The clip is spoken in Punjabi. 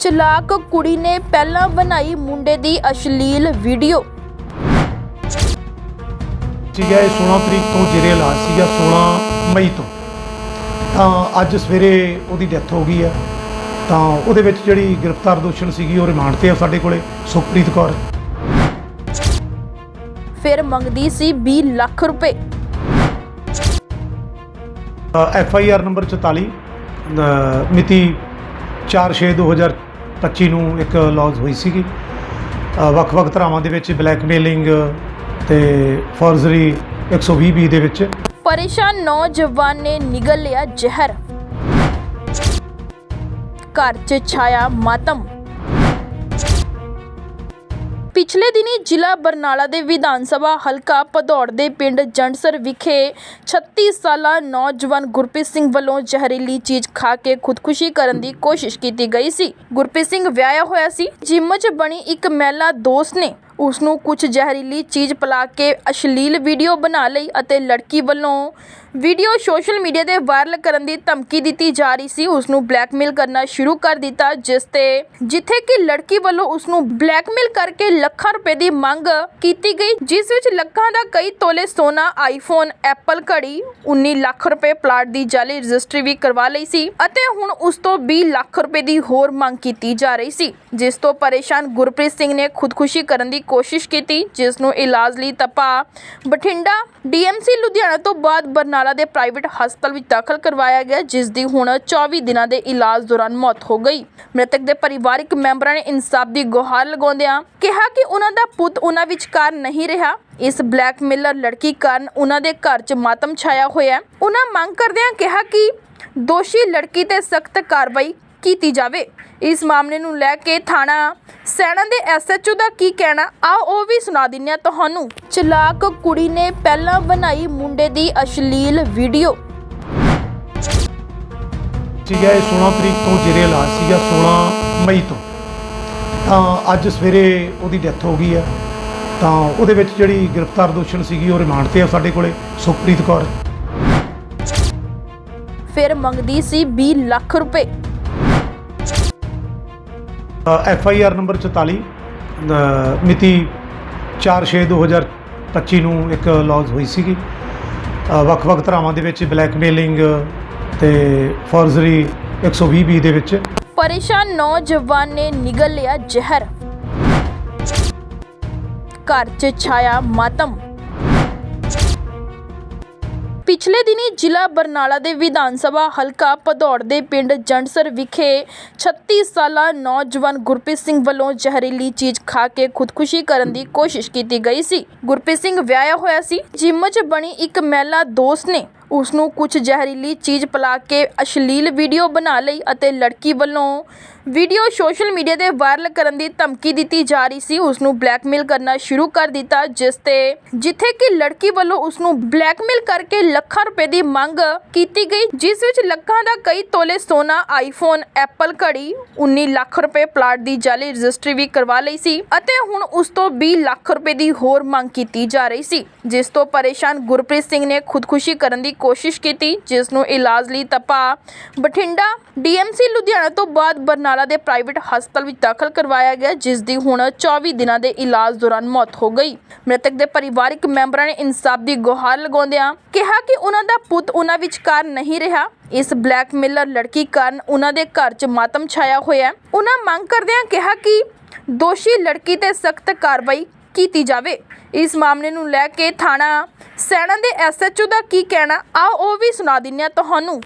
ਚਲਾਕ ਕੁੜੀ ਨੇ ਪਹਿਲਾਂ ਬਣਾਈ ਮੁੰਡੇ ਦੀ ਅਸ਼ਲੀਲ ਵੀਡੀਓ। ਸੀਗਾ ਇਹ 16 ਤਰੀਕ ਤੋਂ ਜੇਰੇ ਇਲਾਜ ਸੀਗਾ 16 ਮਈ ਤੋਂ। ਤਾਂ ਅੱਜ ਸਵੇਰੇ ਉਹਦੀ ਡੈਥ ਹੋ ਗਈ ਆ। ਤਾਂ ਉਹਦੇ ਵਿੱਚ ਜਿਹੜੀ ਗ੍ਰਿਫਤਾਰ ਦੋਸ਼ਣ ਸੀਗੀ ਉਹ ਰਿਮਾਂਡ ਤੇ ਆ ਸਾਡੇ ਕੋਲੇ ਸੁਖਪ੍ਰੀਤ ਕੌਰ। ਫਿਰ ਮੰਗਦੀ ਸੀ 20 ਲੱਖ ਰੁਪਏ। ਐਫ ਆਈ ਆਰ ਨੰਬਰ 44 ਮਿਤੀ 4/6/2024 25 ਨੂੰ ਇੱਕ ਲੌਂਚ ਹੋਈ ਸੀਗੀ। ਵੱਖ-ਵੱਖ ਧਰਾਵਾਂ ਦੇ ਵਿੱਚ ਬਲੈਕਮੇਲਿੰਗ ਤੇ ਫੋਰਜ਼ਰੀ 120 ਬੀ ਦੇ ਵਿੱਚ। ਪਰੇਸ਼ਾਨ ਨੌਜਵਾਨ ਨੇ ਨਿਗਲ ਲਿਆ ਜ਼ਹਿਰ। ਘਰ 'ਚ ਛਾਇਆ ਮਾਤਮ। ਪਿਛਲੇ ਦਿਨੀ ਜ਼ਿਲ੍ਹਾ ਬਰਨਾਲਾ ਦੇ ਵਿਧਾਨ ਸਭਾ ਹਲਕਾ ਭਦੌੜ ਦੇ ਪਿੰਡ ਜੰਡਸਰ ਵਿਖੇ 36 ਸਾਲਾ ਨੌਜਵਾਨ ਗੁਰਪ੍ਰੀਤ ਸਿੰਘ ਵੱਲੋਂ ਜ਼ਹਿਰੀਲੀ ਚੀਜ਼ ਖਾ ਕੇ ਖੁਦਕੁਸ਼ੀ ਕਰਨ ਦੀ ਕੋਸ਼ਿਸ਼ ਕੀਤੀ ਗਈ ਸੀ। ਗੁਰਪ੍ਰੀਤ ਸਿੰਘ ਵਿਆਹਿਆ ਹੋਇਆ ਸੀ। ਜਿਮ 'ਚ ਬਣੀ ਇੱਕ ਮਹਿਲਾ ਦੋਸਤ ਨੇ ਉਸ ਨੂੰ ਕੁਝ ਜ਼ਹਿਰੀਲੀ ਚੀਜ਼ ਪਿਲਾ ਕੇ ਅਸ਼ਲੀਲ ਵੀਡੀਓ ਬਣਾ ਲਈ ਅਤੇ ਲੜਕੀ ਵੱਲੋਂ ਵੀਡੀਓ ਸੋਸ਼ਲ ਮੀਡੀਆ ਤੇ ਵਾਇਰਲ ਕਰਨ ਦੀ ਧਮਕੀ ਦਿੱਤੀ ਜਾ ਰਹੀ ਸੀ। ਉਸ ਨੂੰ ਬਲੈਕਮੇਲ ਕਰਨਾ ਸ਼ੁਰੂ ਕਰ ਦਿੱਤਾ, ਜਿਸ ਤੇ ਜਿੱਥੇ ਕਿ ਲੜਕੀ ਵੱਲੋਂ ਉਸ ਨੂੰ ਬਲੈਕਮੇਲ ਕਰਕੇ ਲੱਖਾਂ ਰੁਪਏ ਦੀ ਮੰਗ ਕੀਤੀ ਗਈ, ਜਿਸ ਵਿੱਚ ਲੱਖਾਂ ਦਾ ਕਈ ਤੋਲੇ ਸੋਨਾ, ਆਈਫੋਨ, ਐਪਲ ਘੜੀ 19 ਲੱਖ ਰੁਪਏ ਪਲਾਟ ਦੀ ਜਾਲੀ ਰਜਿਸਟਰੀ ਵੀ ਕਰਵਾ ਲਈ ਸੀ ਅਤੇ ਹੁਣ ਉਸ ਤੋਂ 20 ਲੱਖ ਰੁਪਏ ਦੀ ਹੋਰ ਮੰਗ ਕੀਤੀ ਜਾ ਰਹੀ ਸੀ, ਜਿਸ ਤੋਂ ਪਰੇਸ਼ਾਨ ਗੁਰਪ੍ਰੀਤ ਸਿੰਘ ਨੇ ਖੁਦਕੁਸ਼ੀ ਕਰਨ ਦੀ ਕੋਸ਼ਿਸ਼ ਕੀਤੀ, ਜਿਸ ਨੂੰ ਇਲਾਜ ਲਈ ਤਪਾ ਬਠਿੰਡਾ ਡੀਐਮਸੀ ਲੁਧਿਆਣਾ ਤੋਂ ਬਾਅਦ ਬਰਨਾਲਾ ਦੇ ਪ੍ਰਾਈਵੇਟ ਹਸਪਤਾਲ ਵਿੱਚ ਦਾਖਲ ਕਰਵਾਇਆ ਗਿਆ, ਜਿਸ ਦੀ ਹੁਣ 24 ਦਿਨਾਂ ਦੇ ਇਲਾਜ ਦੌਰਾਨ ਮੌਤ ਹੋ ਗਈ। ਮ੍ਰਿਤਕ ਦੇ ਪਰਿਵਾਰਕ ਮੈਂਬਰਾਂ ਨੇ ਇਨਸਾਫ ਦੀ ਗੁਹਾਰ ਲਗਾਉਂਦਿਆਂ ਕਿਹਾ ਕਿ ਉਹਨਾਂ ਦਾ ਪੁੱਤ ਉਹਨਾਂ ਵਿਚਕਾਰ ਨਹੀਂ ਰਿਹਾ। ਇਸ ਬਲੈਕਮੇਲਰ ਲੜਕੀ ਕਾਰਨ ਉਹਨਾਂ ਦੇ ਘਰ 'ਚ ਮਾਤਮ ਛਾਇਆ ਹੋਇਆ ਹੈ। ਉਹਨਾਂ ਮੰਗ ਕਰਦਿਆਂ ਕਿਹਾ ਕਿ ਦੋਸ਼ੀ ਲੜਕੀ ਤੇ ਸਖਤ ਕਾਰਵਾਈ ਕੀਤੀ ਜਾਵੇ। ਇਸ ਮਾਮਲੇ ਨੂੰ ਲੈ ਕੇ ਥਾਣਾ ਸੈਣਾ ਦੇ ਐਸਐਚਓ ਦਾ ਕੀ ਕਹਿਣਾ ਆਓ ਉਹ ਵੀ ਸੁਣਾ ਦਿੰਨੇ ਆ ਤੁਹਾਨੂੰ। ਚਲਾਕ ਕੁੜੀ ਨੇ ਪਹਿਲਾਂ ਬਣਾਈ ਮੁੰਡੇ ਦੀ ਅਸ਼ਲੀਲ ਵੀਡੀਓ। ਸੀਗਾ ਇਹ 16 ਤਰੀਕ ਤੋਂ ਜੇਰੇ ਇਲਾਜ ਸੀਗਾ 16 ਮਈ ਤੋਂ। ਤਾਂ ਅੱਜ ਸਵੇਰੇ ਉਹਦੀ ਡੈਥ ਹੋ ਗਈ ਹੈ ਤਾਂ ਉਹਦੇ ਵਿੱਚ ਜਿਹੜੀ ਗ੍ਰਿਫਤਾਰ ਦੋਸ਼ਣ ਸੀਗੀ ਉਹ ਰਿਮਾਂਡ ਤੇ ਆ ਸਾਡੇ ਕੋਲੇ ਸੁਖਪ੍ਰੀਤ ਕੌਰ। ਫਿਰ ਮੰਗਦੀ ਸੀ 20 ਲੱਖ ਰੁਪਏ। ਐਫ ਆਈ ਆਰ ਨੰਬਰ 44 ਅ, ਮਿਤੀ 4/6/2025 ਨੂੰ ਇੱਕ ਲੌਂਚ ਹੋਈ ਸੀਗੀ। ਵੱਖ-ਵੱਖ ਧਰਾਵਾਂ ਦੇ ਵਿੱਚ ਬਲੈਕਮੇਲਿੰਗ ਤੇ ਫੋਰਜਰੀ 120 ਬੀ ਦੇ ਵਿੱਚ। ਪਰੇਸ਼ਾਨ ਨੌਜਵਾਨ ਨੇ ਨਿਗਲ ਲਿਆ ਜ਼ਹਿਰ। ਘਰ 'ਚ ਛਾਇਆ ਮਾਤਮ। ਪਿਛਲੇ ਦਿਨੀ ਜ਼ਿਲ੍ਹਾ ਬਰਨਾਲਾ ਦੇ ਵਿਧਾਨ ਸਭਾ ਹਲਕਾ ਭਦੌੜ ਦੇ ਪਿੰਡ ਜੰਡਸਰ ਵਿਖੇ 36 ਸਾਲਾ ਨੌਜਵਾਨ ਗੁਰਪ੍ਰੀਤ ਸਿੰਘ ਵੱਲੋਂ ਜ਼ਹਿਰੀਲੀ ਚੀਜ਼ ਖਾ ਕੇ ਖੁਦਕੁਸ਼ੀ ਕਰਨ ਦੀ ਕੋਸ਼ਿਸ਼ ਕੀਤੀ ਗਈ ਸੀ। ਗੁਰਪ੍ਰੀਤ ਸਿੰਘ ਵਿਆਹਿਆ ਹੋਇਆ ਸੀ। ਜਿਮ 'ਚ ਬਣੀ ਇੱਕ ਮਹਿਲਾ ਦੋਸਤ ਨੇ ਉਸ ਨੂੰ ਕੁਝ ਜ਼ਹਿਰੀਲੀ ਚੀਜ਼ ਪਿਲਾ ਕੇ ਅਸ਼ਲੀਲ ਵੀਡੀਓ ਬਣਾ ਲਈ ਅਤੇ ਲੜਕੀ ਵੱਲੋਂ ਵੀਡੀਓ ਸੋਸ਼ਲ ਮੀਡੀਆ ਤੇ ਵਾਇਰਲ ਕਰਨ ਦੀ ਧਮਕੀ ਦਿੱਤੀ ਜਾ ਰਹੀ ਸੀ। ਉਸ ਨੂੰ ਬਲੈਕਮੇਲ ਕਰਨਾ ਸ਼ੁਰੂ ਕਰ ਦਿੱਤਾ, ਜਿਸ ਤੇ ਜਿੱਥੇ ਕਿ ਲੜਕੀ ਵੱਲੋਂ ਉਸ ਨੂੰ ਬਲੈਕਮੇਲ ਕਰਕੇ ਲੱਖਾਂ ਰੁਪਏ ਦੀ ਮੰਗ ਕੀਤੀ ਗਈ, ਜਿਸ ਵਿੱਚ ਲੱਖਾਂ ਦਾ ਕਈ ਤੋਲੇ ਸੋਨਾ ਆਈਫੋਨ ਐਪਲ ਘੜੀ 19 ਲੱਖ ਰੁਪਏ ਪਲਾਟ ਦੀ ਜਾਲੀ ਰਜਿਸਟਰੀ ਵੀ ਕਰਵਾ ਲਈ ਸੀ ਅਤੇ ਹੁਣ ਉਸ ਤੋਂ 20 ਲੱਖ ਰੁਪਏ ਦੀ ਹੋਰ ਮੰਗ ਕੀਤੀ ਜਾ ਰਹੀ ਸੀ, ਜਿਸ ਤੋਂ ਪਰੇਸ਼ਾਨ ਗੁਰਪ੍ਰੀਤ ਸਿੰਘ ਨੇ ਖੁਦਕੁਸ਼ੀ ਕਰਨ ਦੀ ਕੋਸ਼ਿਸ਼ ਕੀਤੀ, ਜਿਸ ਨੂੰ ਇਲਾਜ ਲਈ ਤਪਾ ਬਠਿੰਡਾ ਡੀਐਮਸੀ ਲੁਧਿਆਣਾ ਤੋਂ ਬਾਅਦ ਬਰਨਾਲਾ ਦੇ ਪ੍ਰਾਈਵੇਟ ਹਸਪਤਾਲ ਵਿੱਚ ਦਾਖਲ ਕਰਵਾਇਆ ਗਿਆ, ਜਿਸ ਦੀ ਹੁਣ 24 ਦਿਨਾਂ ਦੇ ਇਲਾਜ ਦੌਰਾਨ ਮੌਤ ਹੋ ਗਈ। ਮ੍ਰਿਤਕ ਦੇ ਪਰਿਵਾਰਕ ਮੈਂਬਰਾਂ ਨੇ ਇਨਸਾਫ ਦੀ ਗੁਹਾਰ ਲਗਾਉਂਦਿਆਂ ਕਿਹਾ ਕਿ ਉਹਨਾਂ ਦਾ ਪੁੱਤ ਉਹਨਾਂ ਵਿਚਕਾਰ ਨਹੀਂ ਰਿਹਾ। ਇਸ ਬਲੈਕਮੇਲਰ ਲੜਕੀ ਕਾਰਨ ਉਹਨਾਂ ਦੇ ਘਰ 'ਚ ਮਾਤਮ ਛਾਇਆ ਹੋਇਆ ਹੈ। ਉਹਨਾਂ ਮੰਗ ਕਰਦਿਆਂ ਕਿਹਾ ਕਿ ਦੋਸ਼ੀ ਲੜਕੀ ਤੇ ਸਖਤ ਕਾਰਵਾਈ ਕੀਤੀ ਜਾਵੇ। ਇਸ ਮਾਮਲੇ ਨੂੰ ਲੈ ਕੇ ਥਾਣਾ ਸੈਣਾ ਦੇ ਐਸਐਚਓ ਦਾ ਕੀ ਕਹਿਣਾ, ਆਓ ਉਹ ਵੀ ਸੁਣਾ ਦਿੰਨੇ ਆ ਤੁਹਾਨੂੰ।